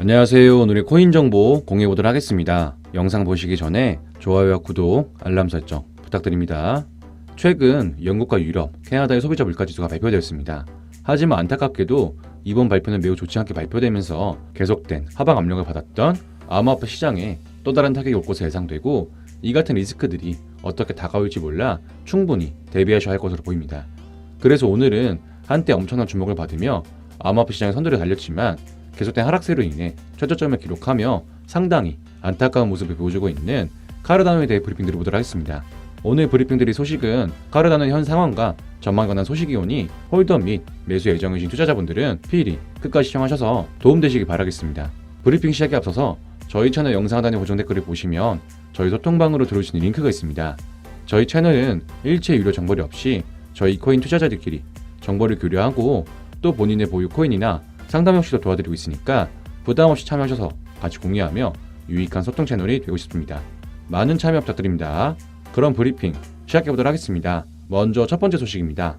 안녕하세요. 오늘의 코인 정보 공유해 보도록 하겠습니다. 영상 보시기 전에 좋아요와 구독, 알람 설정 부탁드립니다. 최근 영국과 유럽, 캐나다의 소비자 물가 지수가 발표되었습니다. 하지만 안타깝게도 이번 발표는 매우 좋지 않게 발표되면서 계속된 하방 압력을 받았던 암호화폐 시장에 또 다른 타격이 올 것으로 예상되고 이 같은 리스크들이 어떻게 다가올지 몰라 충분히 대비하셔야 할 것으로 보입니다. 그래서 오늘은 한때 엄청난 주목을 받으며 암호화폐 시장의 선두를 달렸지만 계속된 하락세로 인해 최저점을 기록하며 상당히 안타까운 모습을 보여주고 있는 카르다노에 대해 브리핑들을 보도록 하겠습니다. 오늘 브리핑들의 소식은 카르다노의 현 상황과 전망에 관한 소식이 오니 홀더 및 매수 예정이신 투자자분들은 필히 끝까지 시청하셔서 도움되시길 바라겠습니다. 브리핑 시작에 앞서서 저희 채널 영상 하단의 고정 댓글을 보시면 저희 소통방으로 들어올 수 있는 링크가 있습니다. 저희 채널은 일체 유료 정보리 없이 저희 코인 투자자들끼리 정보를 교류하고 또 본인의 보유 코인이나 상담 역시도 도와드리고 있으니까 부담 없이 참여하셔서 같이 공유하며 유익한 소통 채널이 되고 싶습니다. 많은 참여 부탁드립니다. 그럼 브리핑 시작해 보도록 하겠습니다. 먼저 첫 번째 소식입니다.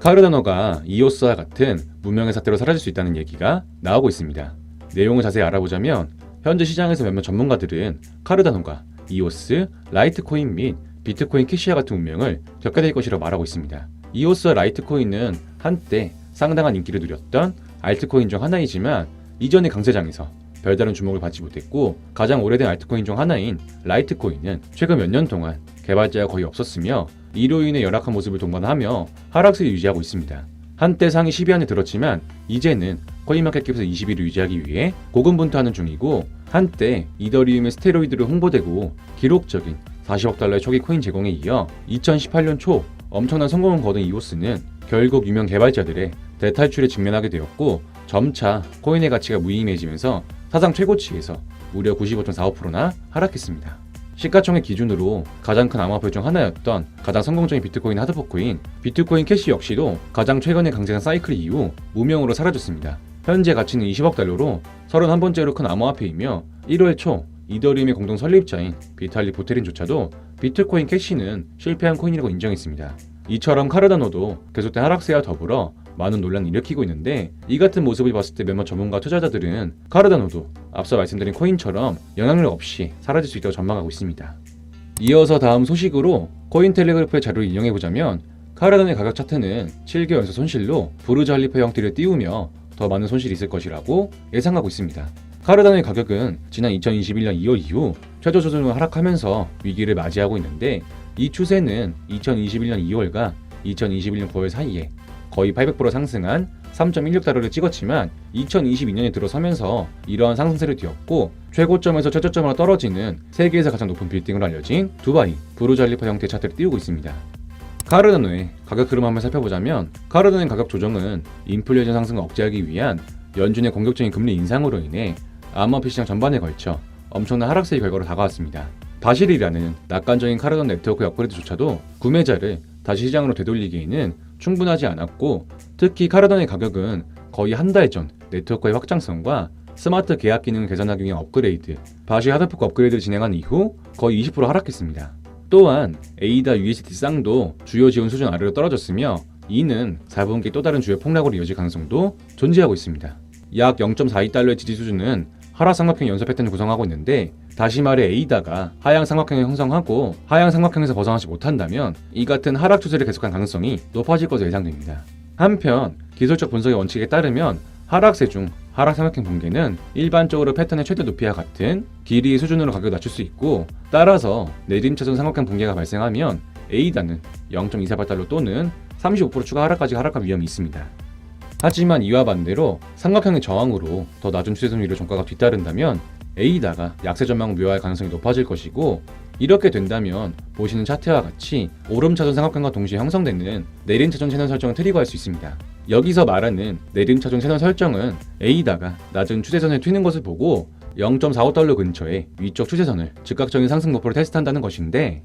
카르다노가 이오스와 같은 무명의 사태로 사라질 수 있다는 얘기가 나오고 있습니다. 내용을 자세히 알아보자면 현재 시장에서 몇몇 전문가들은 카르다노가 이오스, 라이트코인 및 비트코인 캐시와 같은 운명을 겪게 될 것이라고 말하고 있습니다. 이오스와 라이트코인은 한때 상당한 인기를 누렸던 알트코인 중 하나이지만 이전의 강세장에서 별다른 주목을 받지 못했고 가장 오래된 알트코인 중 하나인 라이트코인은 최근 몇 년 동안 개발자가 거의 없었으며 이로 인해 열악한 모습을 동반하며 하락세를 유지하고 있습니다. 한때 상위 10위 안에 들었지만 이제는 코인마켓캡에서 20위를 유지하기 위해 고군분투하는 중이고 한때 이더리움의 스테로이드로 홍보되고 기록적인 40억 달러의 초기 코인 제공에 이어 2018년 초 엄청난 성공을 거둔 이오스는 결국 유명 개발자들의 대탈출에 직면하게 되었고 점차 코인의 가치가 무의미해지면서 사상 최고치에서 무려 95.45%나 하락했습니다. 시가총액 기준으로 가장 큰 암호화폐 중 하나였던 가장 성공적인 비트코인 하드포크인 비트코인 캐시 역시도 가장 최근의 강세장 사이클 이후 무명으로 사라졌습니다. 현재 가치는 20억 달러로 31번째로 큰 암호화폐이며 1월 초 이더리움의 공동 설립자인 비탈리 보테린조차도 비트코인 캐시는 실패한 코인이라고 인정했습니다. 이처럼 카르다노도 계속된 하락세와 더불어 많은 논란을 일으키고 있는데 이 같은 모습을 봤을 때 몇몇 전문가 투자자들은 카르다노도 앞서 말씀드린 코인처럼 영향력 없이 사라질 수 있다고 전망하고 있습니다. 이어서 다음 소식으로 코인텔레그래프의 자료를 인용해 보자면 카르다노의 가격 차트는 7개월 연속 손실로 부르즈 할리파 형태를 띄우며 더 많은 손실이 있을 것이라고 예상하고 있습니다. 카르다노의 가격은 지난 2021년 2월 이후 최저 수준으로 하락하면서 위기를 맞이하고 있는데 이 추세는 2021년 2월과 2021년 9월 사이에 거의 800% 상승한 3.16달러를 찍었지만 2022년에 들어서면서 이러한 상승세를 띄었고 최고점에서 최저점으로 떨어지는 세계에서 가장 높은 빌딩으로 알려진 두바이 할리파 형태의 차트를 띄우고 있습니다. 카르다노의 가격 흐름 한번 살펴보자면 카르다노의 가격 조정은 인플레이션 상승을 억제하기 위한 연준의 공격적인 금리 인상으로 인해 암호화폐 시장 전반에 걸쳐 엄청난 하락세의 결과로 다가왔습니다. 바실이라는 낙관적인 카르다노 네트워크 업그레이드조차도 구매자를 다시 시장으로 되돌리기에는 충분하지 않았고 특히 카르다노의 가격은 거의 한 달 전 네트워크의 확장성과 스마트 계약 기능을 개선하기 위한 업그레이드, 바실 하드포크 업그레이드를 진행한 이후 거의 20% 하락했습니다. 또한 에이다 USDT 쌍도 주요 지원 수준 아래로 떨어졌으며 이는 4분기 또 다른 주요 폭락으로 이어질 가능성도 존재하고 있습니다. 약 0.42달러의 지지 수준은 하락 삼각형 연쇄 패턴을 구성하고 있는데 다시 말해 에이다가 하향 삼각형을 형성하고 하향 삼각형에서 벗어나지 못한다면 이 같은 하락 추세를 계속할 가능성이 높아질 것으로 예상됩니다. 한편 기술적 분석의 원칙에 따르면 하락세 중 하락 삼각형 붕괴는 일반적으로 패턴의 최대 높이와 같은 길이의 수준으로 가격을 낮출 수 있고 따라서 내림차순 삼각형 붕괴가 발생하면 에이다는 0.248달러 또는 35% 추가 하락까지 하락할 위험이 있습니다. 하지만 이와 반대로 삼각형의 저항으로 더 낮은 추세선 위로 종가가 뒤따른다면 에이다가 약세 전망을 묘할 가능성이 높아질 것이고 이렇게 된다면 보시는 차트와 같이 오름차전 삼각형과 동시에 형성되는 내림차전 채널 설정을 트리거할 수 있습니다. 여기서 말하는 내림차전 채널 설정은 에이다가 낮은 추세선을 튀는 것을 보고 0.45달러 근처의 위쪽 추세선을 즉각적인 상승 목표를 테스트한다는 것인데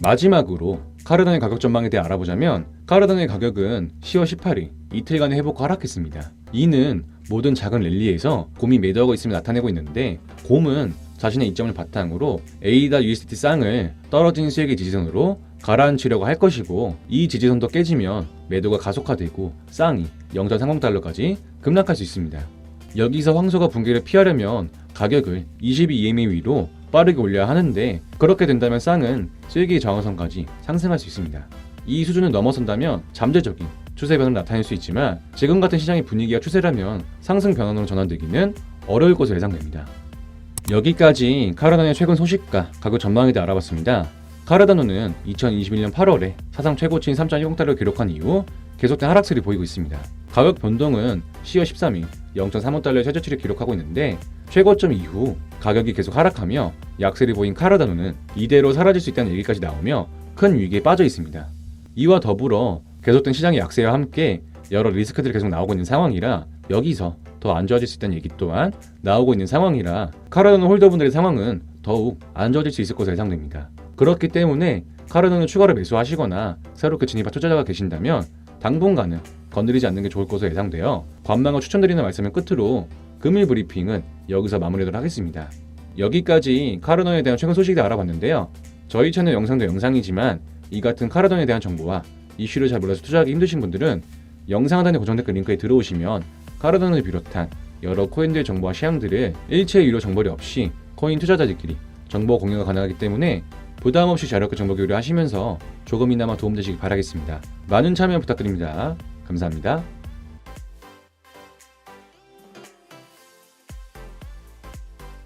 마지막으로 카르단의 가격 전망에 대해 알아보자면 카르단의 가격은 10월 18일 이틀간의 회복과 하락했습니다. 이는 모든 작은 랠리에서 곰이 매도하고 있음을 나타내고 있는데 곰은 자신의 이점을 바탕으로 A다 USDT 쌍을 떨어진 수익의 지지선으로 가라앉히려고 할 것이고 이 지지선도 깨지면 매도가 가속화되고 쌍이 0.30달러까지 급락할 수 있습니다. 여기서 황소가 붕괴를 피하려면 가격을 22EMA 위로 빠르게 올려야 하는데 그렇게 된다면 쌍은 수익의 저항선까지 상승할 수 있습니다. 이 수준을 넘어선다면 잠재적인 추세 변화를 나타낼 수 있지만 지금 같은 시장의 분위기가 추세라면 상승 변환으로 전환되기는 어려울 것으로 예상됩니다. 여기까지 카르다노의 최근 소식과 가격 전망에 대해 알아봤습니다. 카르다노는 2021년 8월에 사상 최고치인 3.10달러를 기록한 이후 계속된 하락세를 보이고 있습니다. 가격 변동은 10월 13일 0.35달러의 최저치를 기록하고 있는데 최고점 이후 가격이 계속 하락하며 약세를 보인 카르다노는 이대로 사라질 수 있다는 얘기까지 나오며 큰 위기에 빠져 있습니다. 이와 더불어 계속된 시장의 약세와 함께 여러 리스크들이 계속 나오고 있는 상황이라 여기서 더 안 좋아질 수 있다는 얘기 또한 나오고 있는 상황이라 카르다노 홀더분들의 상황은 더욱 안 좋아질 수 있을 것으로 예상됩니다. 그렇기 때문에 카르다노 추가로 매수하시거나 새롭게 진입한 투자자가 계신다면 당분간은 건드리지 않는 게 좋을 것으로 예상되어 관망을 추천드리는 말씀을 끝으로 금일 브리핑은 여기서 마무리하도록 하겠습니다. 여기까지 카르노에 대한 최근 소식을 알아봤는데요. 저희 채널 영상도 영상이지만 이 같은 카르돈에 대한 정보와 이슈를 잘 몰라서 투자하기 힘드신 분들은 영상 하단의 고정 댓글 링크에 들어오시면 카르돈을 비롯한 여러 코인들 정보와 시향들을 일체 유료 정보료 없이 코인 투자자들끼리 정보 공유가 가능하기 때문에 부담 없이 자력과 정보 교류하시면서 조금이나마 도움되시길 바라겠습니다. 많은 참여 부탁드립니다. 감사합니다.